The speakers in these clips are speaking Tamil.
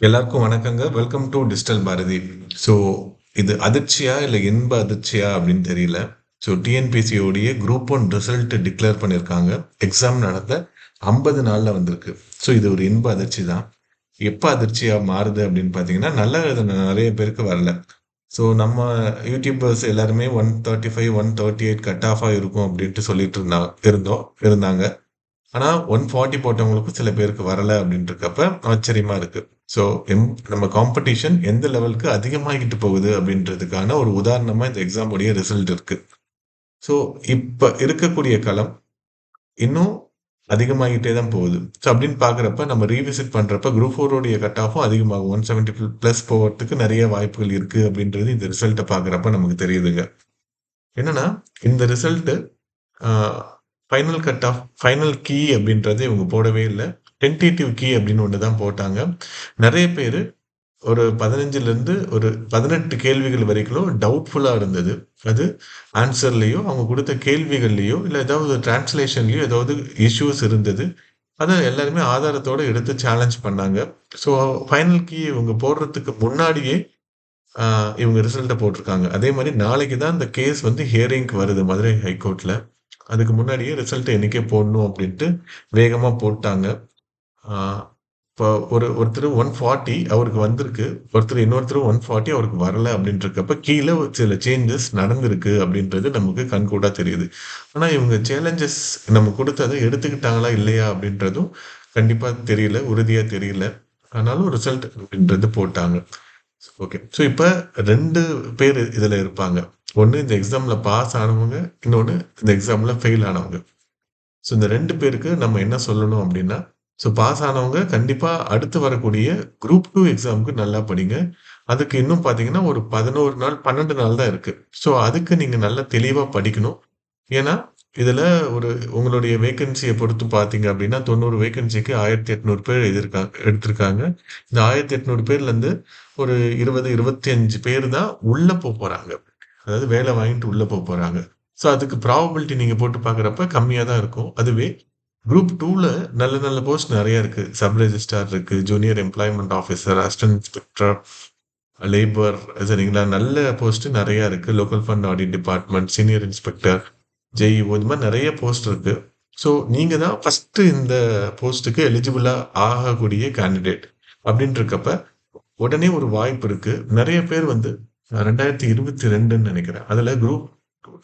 எல்லாருக்கும் வணக்கங்க. Welcome to digital Bharathi. So இது அதிர்ச்சியா? இல்லை இன்ப அதிர்ச்சியா? அப்படின்னு தெரியல. ஸோ டிஎன்பிசியோடைய குரூப் ஒன் ரிசல்ட் டிக்ளேர் பண்ணியிருக்காங்க. எக்ஸாம் நடந்த ஐம்பது நாளில் வந்திருக்கு. ஸோ இது ஒரு இன்ப அதிர்ச்சி தான். எப்போ அதிர்ச்சியாக மாறுது அப்படின்னு பார்த்தீங்கன்னா, நல்லா எழுதுன நிறைய பேருக்கு வரல. ஸோ நம்ம யூடியூபர்ஸ் எல்லாருமே 135, 138 கட் ஆஃபாக இருக்கும் அப்படின்ட்டு சொல்லிட்டு இருந்தா இருந்தோம் இருந்தாங்க. ஆனால் ஒன் ஃபார்ட்டி போட்டவங்களுக்கும் சில பேருக்கு வரல அப்படின்றக்கப்ப ஆச்சரியமாக இருக்குது ஸோ எம் நம்ம காம்படிஷன் எந்த லெவலுக்கு அதிகமாகிட்டு போகுது அப்படின்றதுக்கான ஒரு உதாரணமாக இந்த எக்ஸாமுடைய ரிசல்ட் இருக்குது ஸோ இப்போ இருக்கக்கூடிய களம் இன்னும் அதிகமாகிட்டே தான் போகுது. ஸோ அப்படின்னு பார்க்குறப்ப நம்ம ரீவிசிட் பண்ணுறப்ப குரூப் ஃபோரோடைய கட் ஆஃபும் அதிகமாகும். ஒன் 170 ப்ளஸ் போகிறதுக்கு நிறைய வாய்ப்புகள் இருக்குது அப்படின்றது இந்த ரிசல்ட்டை பார்க்குறப்ப நமக்கு தெரியுதுங்க. என்னன்னா, இந்த result final cut off final key அப்படின்றது இவங்க போடவே இல்லை டென்டேட்டிவ் கீ அப்படின்னு ஒன்று தான் போட்டாங்க. நிறைய பேர் ஒரு 15லருந்து ஒரு 18 கேள்விகள் வரைக்கும் டவுட்ஃபுல்லாக இருந்தது. அது ஆன்சர்லேயோ அவங்க கொடுத்த கேள்விகள்லேயோ இல்லை ஏதாவது டிரான்ஸ்லேஷன்லேயோ ஏதாவது இஷ்யூஸ் இருந்தது. அதை எல்லாருமே ஆதாரத்தோட எடுத்து சேலஞ்ச் பண்ணாங்க. ஸோ ஃபைனல் கீ இவங்க போடுறதுக்கு முன்னாடியே இவங்க ரிசல்ட்டை போட்டிருக்காங்க அதே மாதிரி நாளைக்கு தான் இந்த கேஸ் வந்து ஹியரிங்க்கு வருது மதுரை ஹைகோர்ட்டில் அதுக்கு முன்னாடியே ரிசல்ட்டை என்றைக்கே போடணும் அப்படின்ட்டு வேகமாக போட்டாங்க. இப்போ ஒரு ஒருத்தர் 140 அவருக்கு வந்திருக்கு. ஒருத்தர் இன்னொருத்தர் 140 அவருக்கு வரல அப்படின்றக்கப்ப கீழே ஒரு சில சேஞ்சஸ் நடந்திருக்கு அப்படின்றது நமக்கு கண்கூடாக தெரியுது. ஆனால் இவங்க சேலஞ்சஸ் நம்ம கொடுத்ததை எடுத்துக்கிட்டாங்களா? இல்லையா? அப்படின்றதும் கண்டிப்பாக தெரியல. உறுதியாக தெரியல. ஆனாலும் ரிசல்ட் அப்படின்றது போட்டாங்க. ஓகே. ஸோ இப்போ ரெண்டு பேர் இதில் இருப்பாங்க. ஒன்று இந்த எக்ஸாமில் பாஸ் ஆனவங்க. இன்னொன்று இந்த எக்ஸாமில் ஃபெயில் ஆனவங்க. ஸோ இந்த ரெண்டு பேருக்கு நம்ம என்ன சொல்லணும் அப்படின்னா, ஸோ பாஸ் ஆனவங்க கண்டிப்பாக அடுத்து வரக்கூடிய குரூப் டூ எக்ஸாம்க்கு நல்லா படிங்க. அதுக்கு இன்னும் பார்த்தீங்கன்னா, ஒரு 11 நாள், 12 நாள் தான் இருக்குது ஸோ அதுக்கு நீங்கள் நல்லா தெளிவாக படிக்கணும். ஏன்னா, இதில் ஒரு உங்களுடைய வேக்கன்சியை பொறுத்து பார்த்தீங்க அப்படின்னா, 90 வேக்கன்சிக்கு 1800 பேர் எழுதியிருக்காங்க எடுத்திருக்காங்க. இந்த ஆயிரத்தி எட்நூறு பேர்லேருந்து ஒரு 20, 25 பேர் தான் உள்ளே போக போகிறாங்க அதாவது வேலை வாங்கிட்டு உள்ளே போக போகிறாங்க ஸோ அதுக்கு ப்ராபபிலிட்டி நீங்கள் போட்டு பார்க்குறப்ப கம்மியாக தான் இருக்கும். அதுவே குரூப் டூவில் நல்ல நல்ல போஸ்ட் நிறைய இருக்குது சப் ரெஜிஸ்டார் இருக்குது junior employment officer assistant inspector, labour சரிங்களா? நல்ல போஸ்ட் நிறையா இருக்குது local fund audit department senior inspector, ஜெய்ஓ இந்த மாதிரி நிறைய போஸ்ட் இருக்குது ஸோ நீங்கள் தான் ஃபஸ்ட்டு இந்த போஸ்ட்டுக்கு எலிஜிபிளாக ஆகக்கூடிய கேண்டிடேட். அப்படின்றக்கப்ப உடனே ஒரு வாய்ப்பு இருக்குது நிறைய பேர் வந்து ரெண்டாயிரத்தி இருபத்தி ரெண்டுன்னு நினைக்கிறேன். அதில் குரூப்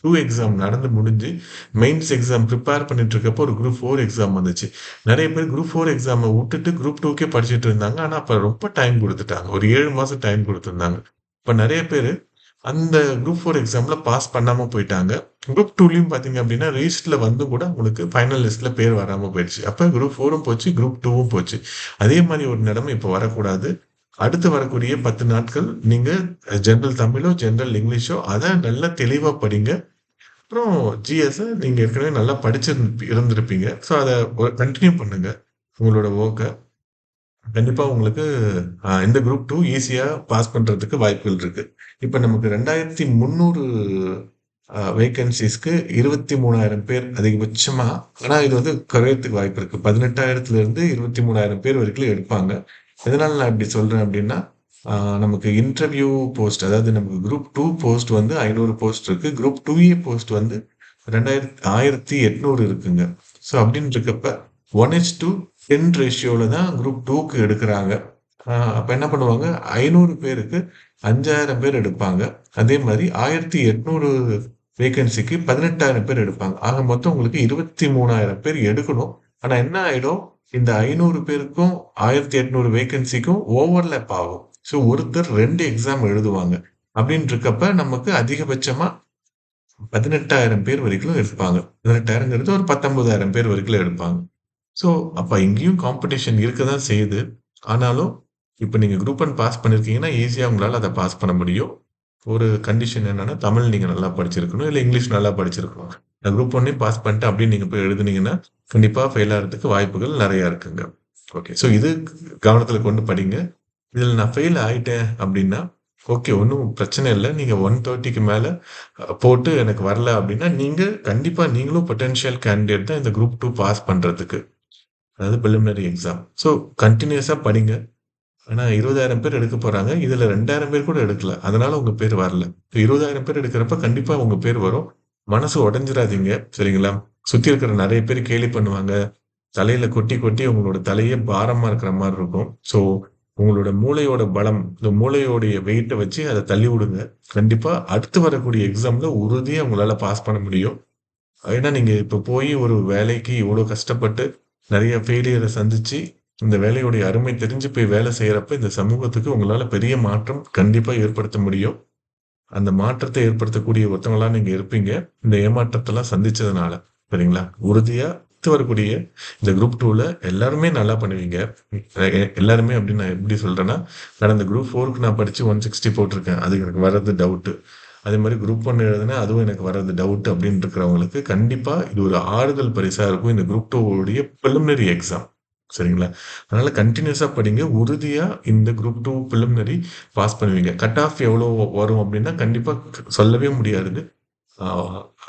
டூ எக்ஸாம் நடந்து முடிஞ்சு மெயின்ஸ் எக்ஸாம் ப்ரிப்பேர் பண்ணிட்டு இருக்கப்போ ஒரு குரூப் ஃபோர் எக்ஸாம் வந்துச்சு. நிறைய பேர் குரூப் ஃபோர் எக்ஸாமை விட்டுட்டு குரூப் டூக்கே படிச்சுட்டு இருந்தாங்க. ஆனால் அப்போ ரொம்ப டைம் கொடுத்துட்டாங்க ஒரு ஏழு மாதம் டைம் கொடுத்துருந்தாங்க இப்போ நிறைய பேர் அந்த குரூப் ஃபோர் எக்ஸாமில் பாஸ் பண்ணாமல் போயிட்டாங்க. குரூப் டூலையும் பார்த்தீங்க அப்படின்னா, லிஸ்ட்ல வந்தும் கூட உங்களுக்கு ஃபைனல் லிஸ்ட்டில் பேர் வராமல் போயிடுச்சு. அப்போ குரூப் ஃபோரும் போச்சு, குரூப் டூவும் போச்சு. அதே மாதிரி ஒரு நிலைமை இப்போ வரக்கூடாது. அடுத்து வரக்கூடிய 10 நாட்கள் நீங்க ஜென்ரல் தமிழோ, ஜென்ரல் இங்கிலீஷோ அதை நல்லா தெளிவா படிங்க. அப்புறம் ஜிஎஸ்ஸ நீங்க ஏற்கனவே நல்லா படிச்சு இருந்திருப்பீங்க. ஸோ அதை கண்டினியூ பண்ணுங்க. உங்களோட வொர்க்க. கண்டிப்பா உங்களுக்கு இந்த குரூப் டூ ஈஸியா பாஸ் பண்றதுக்கு வாய்ப்புகள் இருக்கு. இப்ப நமக்கு ரெண்டாயிரத்தி முந்நூறு வேகன்சிஸ்க்கு இருபத்தி மூணாயிரம் பேர் அதிகபட்சமா ஆனால் இது வந்து குறையத்துக்கு வாய்ப்பு இருக்கு. 18,000லிருந்து 23,000 பேர் வரைக்கும் எடுப்பாங்க. எதனால் நான் இப்படி சொல்கிறேன் அப்படின்னா, நமக்கு இன்டர்வியூ போஸ்ட் அதாவது நமக்கு குரூப் டூ போஸ்ட் வந்து ஐநூறு போஸ்ட் இருக்குது குரூப் 2ஏ போஸ்ட் வந்து 2000 1800 இருக்குங்க. ஸோ அப்படின்னு இருக்கப்ப 1:10 ரேஷியோல தான் குரூப் டூக்கு எடுக்கிறாங்க அப்போ என்ன பண்ணுவாங்க, ஐநூறு பேருக்கு 5000 பேர் எடுப்பாங்க. அதே மாதிரி ஆயிரத்தி எட்நூறு வேக்கன்சிக்கு 18,000 பேர் எடுப்பாங்க. ஆக மொத்தம் உங்களுக்கு 23,000 பேர் எடுக்கணும். ஆனால் என்ன ஆயிடும், இந்த ஐநூறு பேருக்கும் ஆயிரத்தி எட்நூறு வேகன்சிக்கும் ஓவர்லேப் ஆகும். ஸோ ஒருத்தர் ரெண்டு எக்ஸாம் எழுதுவாங்க. அப்படின்னு இருக்கப்ப நமக்கு அதிகபட்சமாக பதினெட்டாயிரம் பேர் வரைக்கும் எடுப்பாங்க. 18,000ங்கிறது ஒரு 19,000 பேர் வரைக்கும் எடுப்பாங்க. ஸோ அப்போ இங்கேயும் காம்படிஷன் இருக்க தான் செய்யுது. ஆனாலும் இப்போ நீங்கள் குரூப் ஒன் பாஸ் பண்ணியிருக்கீங்கன்னா, ஈஸியாக உங்களால் அதை பாஸ் பண்ண முடியும். ஒரு கண்டிஷன் என்னென்னா தமிழ் நீங்கள் நல்லா படிச்சிருக்கணும். இல்லை இங்கிலீஷ் நல்லா படிச்சிருக்கணும். நான் குரூப் 1யும் பாஸ் பண்ணிட்டு அப்படின்னு நீங்கள் போய் எழுதுனீங்கன்னா, கண்டிப்பாக ஃபெயில் ஆகிறதுக்கு வாய்ப்புகள் நிறையா இருக்குங்க. ஓகே. ஸோ இது கவனத்தில் கொண்டு படிங்க. இதில் நான் ஃபெயில் ஆகிட்டேன் அப்படின்னா, ஓகே ஒன்றும் பிரச்சனை இல்லை நீங்கள் ஒன் தேர்ட்டிக்கு மேலே போட்டு எனக்கு வரல அப்படின்னா, நீங்கள் கண்டிப்பாக நீங்களும் பொட்டன்ஷியல் கேண்டிடேட் தான் இந்த குரூப் டூ பாஸ் பண்ணுறதுக்கு அதாவது பிரிலிமினரி எக்ஸாம். ஸோ கண்டினியூஸாக படிங்க. ஆனால் இருபதாயிரம் பேர் எடுக்க போகிறாங்க இதில் ரெண்டாயிரம் பேர் கூட எடுக்கல. அதனால் உங்கள் பேர் வரல. 20,000 பேர் எடுக்கிறப்ப கண்டிப்பாக உங்கள் பேர் வரும். மனசு உடஞ்சிடாதீங்க சரிங்களா? சுத்தி இருக்கிற நிறைய பேர் கேலி பண்ணுவாங்க. தலையில கொட்டி, கொட்டி உங்களோட தலையே பாரமா இருக்கிற மாதிரி இருக்கும். ஸோ உங்களோட மூளையோட பலம், இந்த மூளையோடைய வெயிட்டை வச்சு அதை தள்ளி விடுங்க. கண்டிப்பா அடுத்து வரக்கூடிய எக்ஸாம்ல உறுதியாக உங்களால பாஸ் பண்ண முடியும். ஏன்னா நீங்க இப்ப போய் ஒரு வேலைக்கு இவ்வளோ கஷ்டப்பட்டு நிறைய ஃபெயிலியரை சந்திச்சு, இந்த வேலையுடைய அருமை தெரிஞ்சு போய் வேலை செய்யறப்ப, இந்த சமூகத்துக்கு உங்களால பெரிய மாற்றம் கண்டிப்பா ஏற்படுத்த முடியும். அந்த மாற்றத்தை ஏற்படுத்தக்கூடிய ஒருத்தவங்களா நீங்க இருப்பீங்க. இந்த ஏமாற்றத்தெல்லாம் சந்திச்சதுனால. சரிங்களா? உறுதியா அடுத்து வரக்கூடிய இந்த குரூப் டூவில் எல்லாருமே நல்லா பண்ணுவீங்க. எல்லாருமே அப்படின்னு நான் எப்படி சொல்றேன்னா, நான் குரூப் ஃபோருக்கு நான் படிச்சு 160 போட்டிருக்கேன். அது எனக்கு வர்றது டவுட்டு. அதே மாதிரி குரூப் ஒன்று எழுதுனா அதுவும் எனக்கு வர்றது டவுட் அப்படின்னு இருக்கிறவங்களுக்கு கண்டிப்பா இது ஒரு ஆறுதல் பரிசா இருக்கும். இந்த குரூப் 2 உடைய எக்ஸாம். சரிங்களா? அதனால் கண்டினியூஸாக படிங்க. உறுதியாக இந்த குரூப் டூ பிலிமினரி பாஸ் பண்ணுவீங்க. கட் ஆஃப் எவ்வளோ வரும் அப்படின்னா, கண்டிப்பாக சொல்லவே முடியாது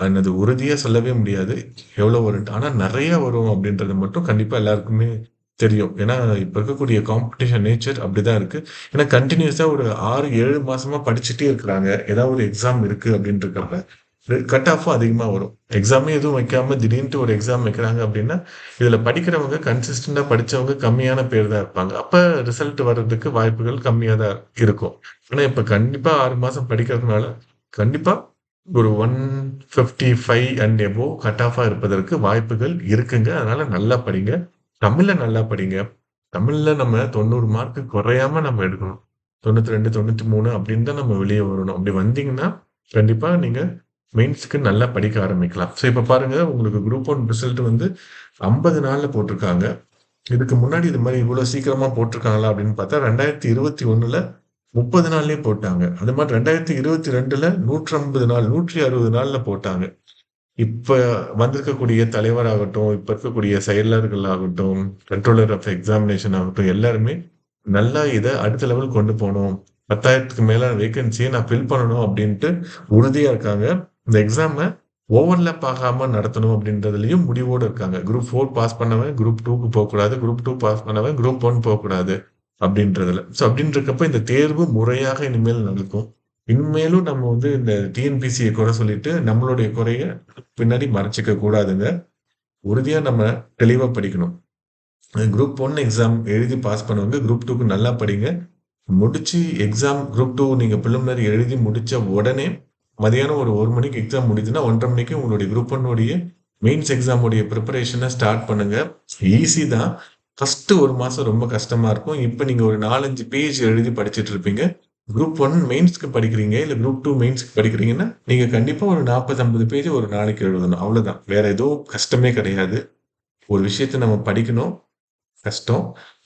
என்னது உறுதியாக சொல்லவே முடியாது. எவ்வளோ வரும் ஆனால் நிறையா வரும் அப்படின்றது மட்டும் கண்டிப்பாக எல்லாருக்குமே தெரியும். ஏன்னா இப்போ இருக்கக்கூடிய காம்படிஷன் நேச்சர் அப்படிதான் இருக்கு. ஏன்னா கண்டினியூஸாக ஒரு 6, 7 மாசமா படிச்சுட்டே இருக்கிறாங்க. ஏதாவது ஒரு எக்ஸாம் இருக்கு அப்படின்றக்கப்ப கட் ஆஃபும் அதிகமாக வரும். எக்ஸாமே எதுவும் வைக்காம திடீர்னுட்டு ஒரு எக்ஸாம் வைக்கிறாங்க அப்படின்னா, இதில் படிக்கிறவங்க கன்சிஸ்டண்டாக படிச்சவங்க கம்மியான பேர் தான் இருப்பாங்க. அப்போ ரிசல்ட் வர்றதுக்கு வாய்ப்புகள் கம்மியாக தான் இருக்கும். ஆனால் இப்போ கண்டிப்பாக ஆறு மாதம் படிக்கிறதுனால, கண்டிப்பாக ஒரு 155 அண்ட் எபோவ் கட் ஆஃபாக இருப்பதற்கு வாய்ப்புகள் இருக்குங்க. அதனால நல்லா படிங்க. தமிழில் நல்லா படிங்க. தமிழில் நம்ம 90 மார்க் குறையாம நம்ம எடுக்கணும். 92, 93 அப்படின்னு தான் நம்ம வெளியே வரணும். அப்படி வந்தீங்கன்னா, கண்டிப்பாக நீங்கள் மெயின்ஸ்க்கு நல்லா படிக்க ஆரம்பிக்கலாம். ஸோ இப்போ பாருங்க உங்களுக்கு குரூப் ஒன் ரிசல்ட் வந்து ஐம்பது நாளில் போட்டிருக்காங்க. இதுக்கு முன்னாடி இது மாதிரி இவ்வளோ சீக்கிரமாக போட்டிருக்காங்களா அப்படின்னு பார்த்தா 2021ல 30 நாள்லயே போட்டாங்க. அது மாரி 2022ல 150 நாள், நூற்றி அறுபது நாளில் போட்டாங்க. இப்போ வந்திருக்கக்கூடிய தலைவராகட்டும், இப்போ இருக்கக்கூடிய செயலர்கள் ஆகட்டும், கண்ட்ரோலர் ஆஃப் எக்ஸாமினேஷன் ஆகட்டும், எல்லாருமே நல்லா இதை அடுத்த லெவல் கொண்டு போகணும் பத்தாயிரத்துக்கு மேலே வேகன்சியை நான் ஃபில் பண்ணணும் அப்படின்ட்டு உறுதியாக இருக்காங்க. இந்த எக்ஸாமை ஓவர்லேப் ஆகாம நடத்தணும் அப்படின்றதுலயும் முடிவோடு இருக்காங்க. குரூப் ஃபோர் பாஸ் பண்ணவன் குரூப் டூக்கு போகக்கூடாது குரூப் டூ பாஸ் பண்ணவன் குரூப் ஒன் போகக்கூடாது அப்படின்றதுல. ஸோ அப்படின்றக்கப்ப இந்த தேர்வு முறையாக இனிமேல் நடக்கும். இனிமேலும் நம்ம வந்து இந்த டிஎன்பிசியை குறை சொல்லிட்டு, நம்மளுடைய குறைய பின்னாடி மறைச்சிக்க கூடாதுங்க. உறுதியாக நம்ம தெளிவாக படிக்கணும். குரூப் ஒன் எக்ஸாம் எழுதி பாஸ் பண்ணுவாங்க குரூப் டூக்கு நல்லா படிங்க. முடிச்சு எக்ஸாம் குரூப் 2 நீங்க பிரிலிமினரி எழுதி முடிச்ச உடனே, மதியானம் ஒரு ஒரு மணிக்கு எக்ஸாம் முடிஞ்சுன்னா ஒன்றரை மணிக்கு உங்களுடைய குரூப் ஒன்னுடைய மெயின்ஸ் எக்ஸாமுடைய ப்ரிப்பரேஷனை ஸ்டார்ட் பண்ணுங்க. ஈஸி தான். ஃபஸ்ட்டு ஒரு மாதம் ரொம்ப கஷ்டமாக இருக்கும். இப்போ நீங்கள் ஒரு 4, 5 பேஜ் எழுதி படிச்சுட்டு இருப்பீங்க. குரூப் ஒன் மெயின்ஸ்க்கு படிக்கிறீங்க, இல்லை குரூப் டூ மெயின்ஸ்க்கு படிக்கிறீங்கன்னா, நீங்கள் கண்டிப்பாக ஒரு 40, 50 பேஜ் ஒரு நாளைக்கு எழுதணும். அவ்வளோதான். வேற எதுவும் கஷ்டமே கிடையாது. ஒரு விஷயத்த நம்ம படிக்கணும். கஷ்டம்.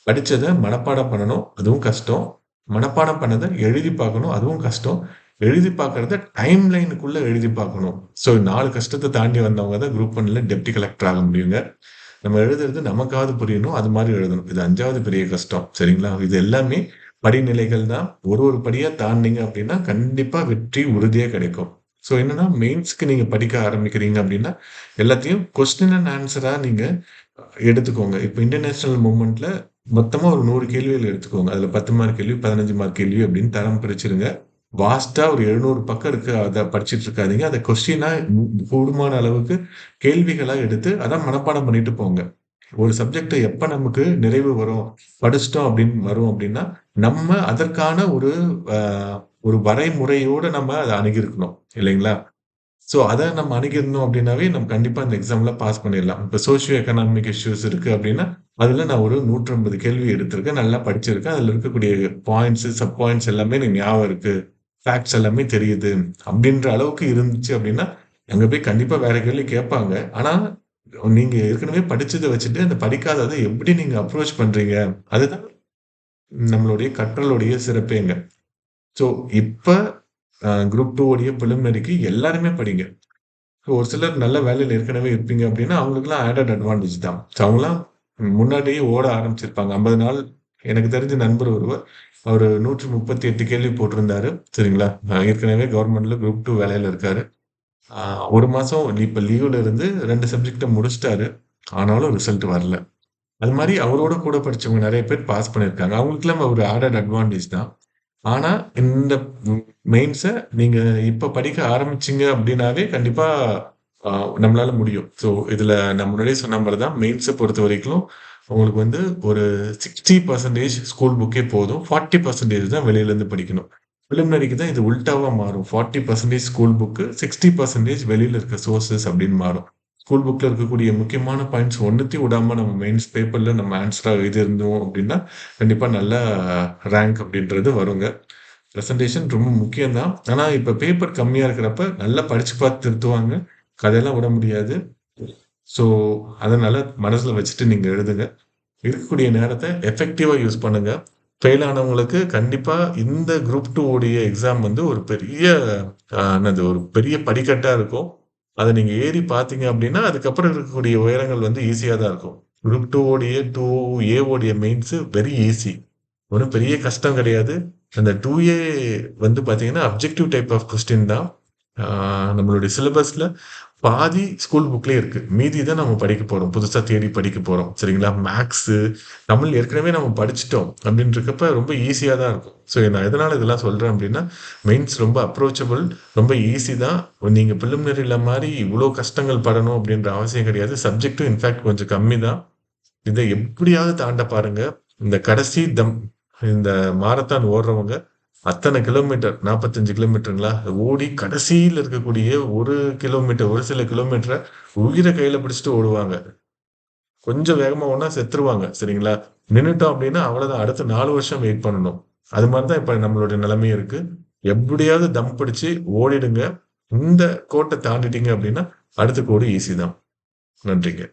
படித்ததை மனப்பாடம் பண்ணணும். அதுவும் கஷ்டம். மனப்பாடம் பண்ணதை எழுதி பார்க்கணும். அதுவும் கஷ்டம். எழுதி பார்க்கறத டைம் லைனுக்குள்ள எழுதி பார்க்கணும். ஸோ நாலு கஷ்டத்தை தாண்டி வந்தவங்க தான் குரூப் ஒன்ல டெப்டி கலெக்டர் ஆக முடியுங்க. நம்ம எழுதுறது நமக்காவது புரியணும். அது மாதிரி எழுதணும். இது அஞ்சாவது பெரிய கஷ்டம். சரிங்களா? இது எல்லாமே படிநிலைகள் தான். ஒரு ஒரு படியா தாண்டிங்க அப்படின்னா, கண்டிப்பா வெற்றி உறுதியா கிடைக்கும். ஸோ என்னன்னா, மெயின்ஸ்க்கு நீங்க படிக்க ஆரம்பிக்கிறீங்க அப்படின்னா, எல்லாத்தையும் கொஸ்டின் அண்ட் ஆன்சரா நீங்க எடுத்துக்கோங்க. இப்போ இன்டர்நேஷனல் மூமெண்ட்ல மொத்தமா ஒரு நூறு கேள்விகள் எடுத்துக்கோங்க. அதுல 10 மார்க் கேள்வி, 15 மார்க் கேள்வி அப்படின்னு தரம் பிரிச்சிருங்க வாஸ்டாக ஒரு 700 பக்கம் இருக்கு. அதை படிச்சுட்டு இருக்காதீங்க. அதை கொஸ்டினாக கூடுமான அளவுக்கு கேள்விகளாக எடுத்து, அதான் மனப்பாடம் பண்ணிட்டு போங்க. ஒரு சப்ஜெக்ட் எப்போ நமக்கு நிறைவு வரும், படிச்சுட்டோம் அப்படின்னு வரும் அப்படின்னா, நம்ம அதற்கான ஒரு ஒரு வரைமுறையோடு நம்ம அதை அணுகியிருக்கணும். இல்லைங்களா? ஸோ அதை நம்ம அணுகியிருந்தோம் அப்படின்னாவே, நம்ம கண்டிப்பாக அந்த எக்ஸாம்ல பாஸ் பண்ணிடலாம். இப்போ சோசியோ எக்கனாமிக் இஷ்யூஸ் இருக்குது அப்படின்னா, அதில் நான் ஒரு 150 கேள்வி எடுத்திருக்கேன். நல்லா படிச்சிருக்கேன். அதில் இருக்கக்கூடிய பாயிண்ட்ஸு சப் பாயிண்ட்ஸ் எல்லாமே எனக்கு ஞாபகம் இருக்குது ஃபேக்ட்ஸ் எல்லாமே தெரியுது. அப்படின்ற அளவுக்கு இருந்துச்சு அப்படின்னா, அங்கே போய் கண்டிப்பாக வேற கேள்வி கேட்பாங்க. ஆனால் நீங்கள் ஏற்கனவே படித்ததை வச்சுட்டு, அந்த படிக்காததை எப்படி நீங்கள் அப்ரோச் பண்ணுறீங்க அதுதான் நம்மளுடைய கற்றலுடைய சிறப்பேங்க. ஸோ இப்போ குரூப் டூ உடைய பிரிலிமினரிக்கு எல்லாருமே படிங்க. ஒரு சிலர் நல்ல வேலையில் ஏற்கனவே இருப்பீங்க அப்படின்னா, அவங்களுக்குலாம் ஆடட் அட்வான்டேஜ் தான். ஸோ அவங்களாம் முன்னாடியே ஓட ஆரம்பிச்சிருப்பாங்க. 50 நாள் எனக்கு தெரிஞ்ச நண்பர் ஒருவர், அவர் நூற்று முப்பத்தி எட்டு கேள்வி போட்டிருந்தாரு. சரிங்களா? ஏற்கனவே கவர்மெண்ட்ல குரூப் டூ வேலையில இருக்காரு. ஒரு மாசம் இப்ப லீவ்ல இருந்து 2 சப்ஜெக்ட்ட முடிச்சிட்டாரு ஆனாலும் ரிசல்ட் வரல. அது மாதிரி அவரோட கூட படிச்சவங்க நிறைய பேர் பாஸ் பண்ணியிருக்காங்க. அவங்களுக்குலாம் ஒரு ஆடட் அட்வான்டேஜ் தான். ஆனா, இந்த மெயின்ஸை நீங்க இப்ப படிக்க ஆரம்பிச்சிங்க அப்படின்னாவே கண்டிப்பா நம்மளால முடியும். ஸோ இதுல நான் முன்னாடியே சொன்ன மாதிரி தான் மெயின்ஸை பொறுத்த வரைக்கும் உங்களுக்கு வந்து ஒரு 60% ஸ்கூல் புக்கே போதும். 40% தான் வெளியிலேருந்து படிக்கணும். பிலிமினரிக்கு தான் இது உல்ட்டாவாக மாறும். 40% ஸ்கூல் புக்கு, சிக்ஸ்டி பர்சன்டேஜ் வெளியில் இருக்க சோர்சஸ் அப்படின்னு மாறும். ஸ்கூல் புக்கில் இருக்கக்கூடிய முக்கியமான பாயிண்ட்ஸ் ஒன்றுத்தையும் விடாம நம்ம மெயின்ஸ் பேப்பரில் நம்ம ஆன்சராக எழுதியிருந்தோம் அப்படின்னா கண்டிப்பாக நல்ல ரேங்க் அப்படின்றது வருங்க. ப்ரெசன்டேஷன் ரொம்ப முக்கியம் தான். இப்போ பேப்பர் கம்மியாக இருக்கிறப்ப நல்லா படித்து பார்த்து திருத்துவாங்க. கதையெல்லாம் விட முடியாது. ஸோ, அதனால் மனசில் வச்சுட்டு நீங்கள் எழுதுங்க. இருக்கக்கூடிய நேரத்தை எஃபெக்டிவாக யூஸ் பண்ணுங்கள் ஃபெயில் ஆனவங்களுக்கு கண்டிப்பாக இந்த குரூப் டூ உடைய எக்ஸாம் வந்து ஒரு பெரிய என்னது ஒரு பெரிய படிக்கட்டாக இருக்கும். அதை நீங்கள் ஏறி பார்த்தீங்க அப்படின்னா அதுக்கப்புறம் இருக்கக்கூடிய உயரங்கள் வந்து ஈஸியாக தான் இருக்கும். குரூப் டூ ஓடிய டூ ஏ ஓடிய மெயின்ஸு வெரி ஈஸி. ஒன்றும் பெரிய கஷ்டம் கிடையாது. அந்த டூ ஏ வந்து பார்த்தீங்கன்னா, அப்ஜெக்டிவ் டைப் ஆஃப் கொஸ்டின் தான். நம்மளுடைய சிலபஸில் பாதி ஸ்கூல் புக்லேயே இருக்கு. மீதி தான் நம்ம படிக்க போறோம். புதுசா தேடி படிக்க போறோம். சரிங்களா? மேக்ஸு தமிழ் ஏற்கனவே நம்ம படிச்சுட்டோம் அப்படின்றக்கப்ப ரொம்ப ஈஸியா தான் இருக்கும். ஸோ நான் எதனால இதெல்லாம் சொல்றேன் அப்படின்னா மெயின்ஸ் ரொம்ப அப்ரோச்சபிள், ரொம்ப ஈஸி தான். நீங்க பிலிமினரில மாதிரி இவ்வளோ கஷ்டங்கள் படணும் அப்படின்ற அவசியம் கிடையாது. சப்ஜெக்டும் இன்ஃபேக்ட் கொஞ்சம் கம்மி தான். இதை எப்படியாவது தாண்ட பாருங்க. இந்த கடைசி தம் இந்த மாரத்தான் ஓடுறவங்க அத்தனை கிலோமீட்டர் 45 கிலோமீட்டருங்களா? ஓடி கடைசியில் இருக்கக்கூடிய ஒரு கிலோமீட்டர், ஒரு சில கிலோமீட்டரை உயிரை கையில் பிடிச்சிட்டு ஓடுவாங்க. கொஞ்சம் வேகமாக ஒன்றா செத்துருவாங்க. சரிங்களா? நின்றுட்டோம் அப்படின்னா அவ்வளோதான். அடுத்த நாலு வருஷம் வெயிட் பண்ணணும். அது மாதிரி தான் இப்போ நம்மளுடைய நிலைமையும் இருக்குது எப்படியாவது தம் பிடிச்சி ஓடிடுங்க. இந்த கோட்டை தாண்டிட்டீங்க அப்படின்னா அடுத்த கோடு ஈஸி தான். நன்றிங்க.